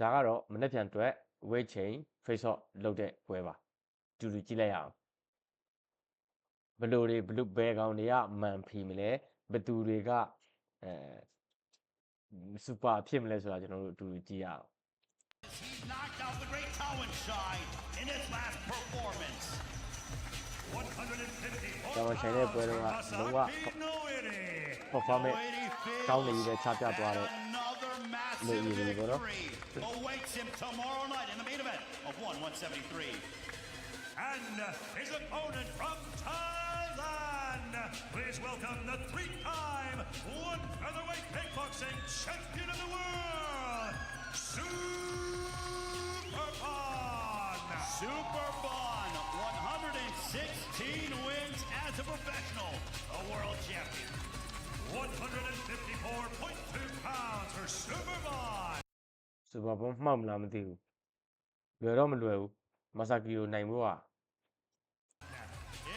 ဒါကတော့မနေ့ပြန်အတွက် weight chain face off လုပ်တဲ့ပွဲပါတူတူကြည့်လိုက်ရအောင်ဘယ်လိုတွေဘယ်လိုဘယ်ကောင်တွေကမန်ဖီမလဲဘယ်သူတွေကအဲစူပါဖြစ်မလဲဆိုတာကျွန်တော်တို့အတူတူကြည့်ရအောင် He knocked out the great Towan Shy in his last performance. ကျွန်တော်ဆိုင်တဲ့ပွဲတော့ကလုံးဝ performance ကောင်းနေပြီပဲချပြသွားတဲ့ Another လို့ massive ရည်ရည်ပေါ့နော် victory awaits him tomorrow night in the main event of 1 173. And his opponent from Thailand. Please welcome the three-time one featherweight kickboxing champion of the world, 154.2 pounds for Superbon. စူပါဘုံမှောက်မလားမသိဘူးလွယ်တော့မလွယ်ဘူးမဆာကီကိုနိုင်ဖို့က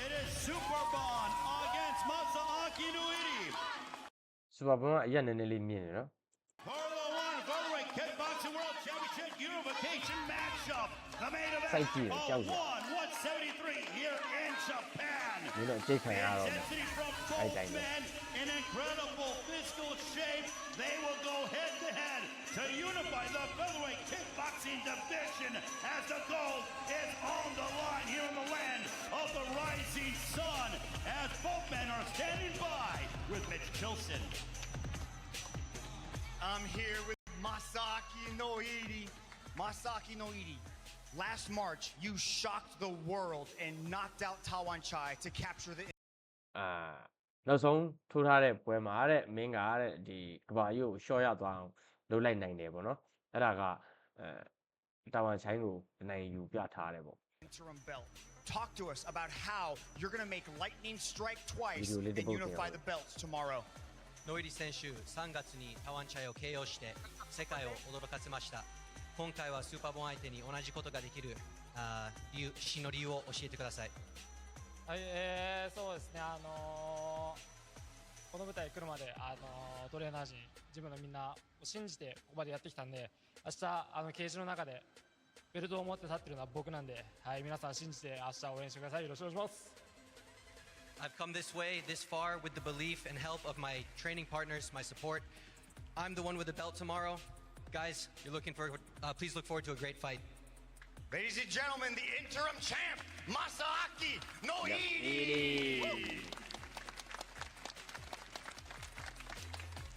It is Super Bond against Masaaki Noiri. စူပါဘုံကအရက်နည်းနည်းလေးမြင့်နေနော် Championship Unification matchup. The main event. 赛季的焦点。娱乐这场亚龙，爱仔们。In incredible physical shape, they will go head to head to unify the featherweight kickboxing division as the gold is on the line here in the land of the rising sun as both men are standing by with Mitch Chilson. I'm here with Masaki Noiri. Masaki Noiri. Last March, you shocked the world and knocked out Tawan Chai to capture the အာနောက်ဆုံးထိုးထားတဲ့ပွဲမှာတဲ့မင်းကတဲ့ဒီကဘာကြီးကိုရှော့ရသွားအောင်လုပ်လိုက်နိုင်တယ်ပေါ့နော်အဲ့ဒါကအဲတာဝန်ချိုင်းကိုအနိုင်ယူပြထားတယ်ပေါ့ interim belt. Talk to us about how you're going to make lightning strike twice Video little and bit unify here. the belts tomorrow. ノイリ選手3月にタワンチャイを KO して世界を驚かせました今回はスーパーボン相手に同じことができるあ理由自信の理由を教えてくださいはい、えー、そうですね、あのーこの舞台来るまで、あのートレーナー陣、ジムのみんなを信じてここまでやってきたんで、明日あのケージの中でベルトを持って立ってるのは僕なんで、はい、皆さん信じて明日応援してください。よろしくお願いします。I've come this way, this far, with the belief and help of my training partners, my support. I'm the one with the belt tomorrow. Guys, you're looking for, uh, please look forward to a great fight. Ladies and gentlemen, the interim champ, Masaki Noiri.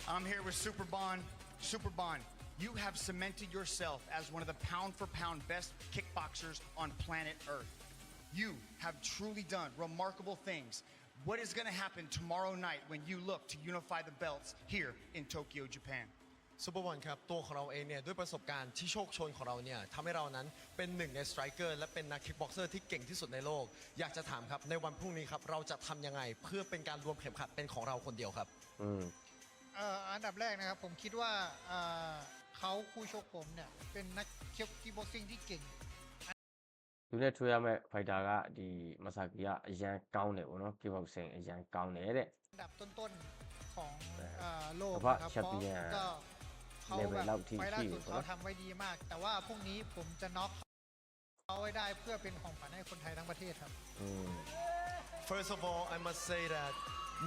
I'm here with Superbon. Superbon, you have cemented yourself as one of the pound for pound best kickboxers on planet Earth. You have truly done remarkable things. What is going to happen tomorrow night when you look to unify the belts here in Tokyo, Japan? ซูเปอร์วันครับตัวของเราเองเนี่ยด้วยประสบการณ์ที่โชคโชนของเราเนี่ยทำให้เรานั้นเป็นหนึ่งในสไตรเกอร์และเป็นนักคิกบ็อกเซอร์ที่เก่งที่สุดในโลก อยากจะถามครับในวันพรุ่งนี้ครับเราจะทำยังไงเพื่อเป็นการรวมเข็มขัดเป็นของเราคนเดียวครับ อืม เอ่ออันดับแรกนะครับผมคิดว่าเอ่อเขาคู่ชกผมเนี่ยเป็นนักเคียกีบ็อกซิ่งที่เก่ง သူနဲ့ထွေးရမယ့်ဖိုက်တာကဒီမဆာကီကအရန်ကောင်းတယ်ပေါ့နော်ကိဘောက်ဆင်အรန်ကောင်းတယ်တဲ့ อันดับต้นๆของเอ่อโลก แต่ว่า นะครับ แชม เพ เปี้ย ราะ น ก็เขา เลเวล แบ เล่า บ ที่ ไฟล์ล่า ที่ สุด อยู่ เขา นะ ทำไว้ดีมาก แต่ว่าพรุ่งนี้ผมจะน็อกเขาไว้ได้เพื่อเป็นของขวัญให้คนไทยทั้งประเทศครับ อืม First of all I must say that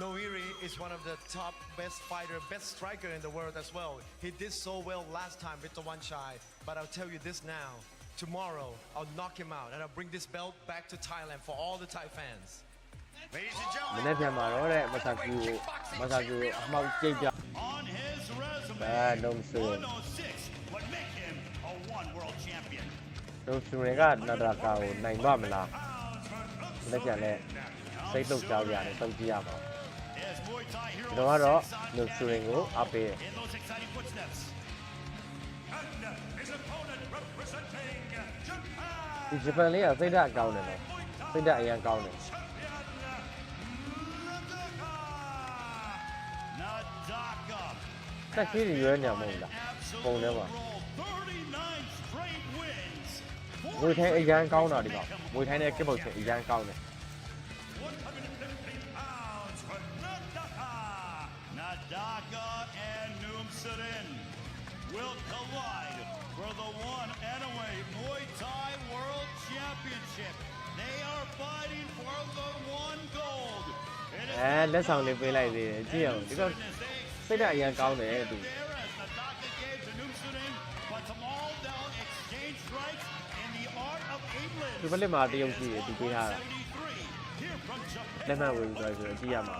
Noiri is one of the top best fighter best striker in the world as well he did so well last time with the one shy but I'll tell you this now tomorrow I'll knock him out and I'll bring this belt back to Thailand for all the Thai fans Ladies and မ gentlemen, နေ့ပြန်မှာတော့တဲ့မဆာကီကိုမဆာကီကိုအမှောက်ကြိတ်ပြ On his resume, Bad nose soon. 106 would make him a one world champion. တို့စူရင်ကနာဒရာကာကိုနိုင်ပါမလားမနေ့ပြန်လဲစိတ်တုတ်ကြောက်ရတယ်တုတ်ကြည့်ရပါ His Muay Thai hero ကျွန်တော်ကတော့ sits on လူစူရင်ကိုအပေးတယ် ဒီဂျပန်လေးကစိတ်ဓာတ်ကောင်းတယ်နော်စိတ်ဓာတ်အရန်ကောင်းတယ် Nadaka. တက်ကြီးတွေရွေးနေမှာမဟုတ်လား Absolute ပုံထဲမှာ roll, 39 straight wins. မွေထိုင်းအရန်ကောင်းတာဒီကောင်မွေထိုင်းတဲ့ကိပုတ်ချင်အရန်ကောင်းတယ် 150 pounds for Nadaka. Nadaka and Noom Surin will collide for the one anyway Muay Thai World Championship. They are fighting for the one gold. It is အဲလက်ဆောင်လေးပေးလိုက်သေးတယ်ကြည့်အောင်ဒီတော့စိတ်ဓာတ်အရင်ကောင်းတယ်သူ there as Nadaka gave to Newsonin, but tomorrow they'll exchange strikes in the art of England. ဒီပလစ်မှာတရုတ်ကြီးတယ်သူပေးထားတာ 73 here from Japan. လက်မှတ်ဝင်ပြီးဆိုတော့ကြည့်ရမှာ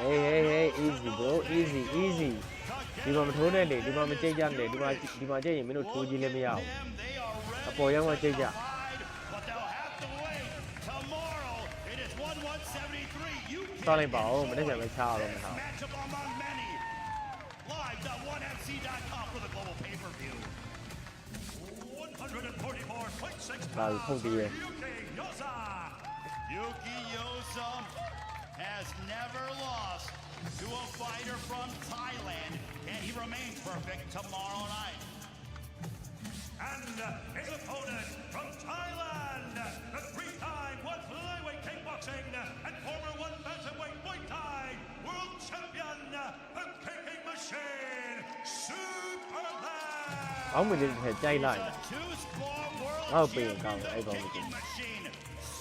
Hey hey hey easy bro easy easy ဒီမှာမထိုးနဲ့လေဒီမှာမကြိတ်ကြနဲ့ဒီမှာဒီမှာကြိတ်ရင်မင်းတို့ထိုးကြီးလည်းမရဘူး them. They are ready အပေါ်ရောက်မှကြိတ်ကြ to ride, but they'll have to wait. Tomorrow it is 1173. You စောင်းလို Yuki Yosa has never lost to a fighter from Thailand, and he remains perfect tomorrow night. And his opponent from Thailand, the three-time one flyweight kickboxing and former one bantamweight Muay Thai world champion, the kicking machine, Superman. Ông mình định thể chay lại. Ờ, biển còn ai còn.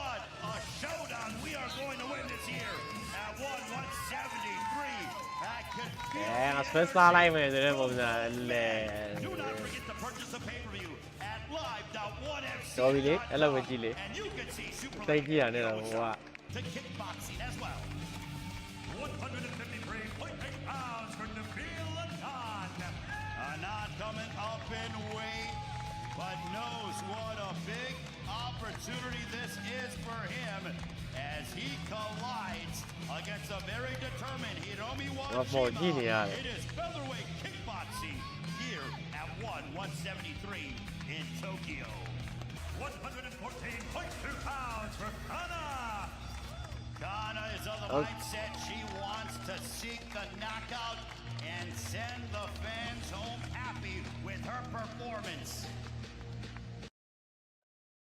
what a showdown we are going to win this year at 173. Eh, la stessa live vedremo le... Go lì, e la vedi lì. Stai chi è nella qua? Coming up in weight, but knows what a big opportunity this is for him as he collides against a very determined Hiromi Wanjima. Yani. It is featherweight kickboxing here at 1 173 in Tokyo. 114.2 pounds for Kana. Kana is of the oh. mindset she wants to seek the knockout and send the fans home happy with her performance.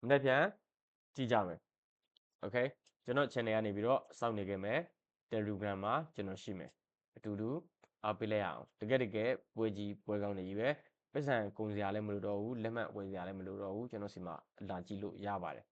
မနေ့ပြန်ကြည့်ကြမယ် Okay ကျွန်တော် channel ကနေပြီးတော့စောင့်နေခဲ့မယ် Telegram မှာကျွန်တော်ရှိမယ်အတူတူအားပေးလိုက်ရအောင်တကယ်တကယ်ပွဲကြီးပွဲကောင်းနေကြီးပဲပတ်စံကုန်စရာလည်းမလိုတော့ဘူးလက်မှတ်ဝယ်စရာလည်းမလိုတော့ဘူးကျွန်တော်စီမှာလာကြည့်လို့ရပါတယ်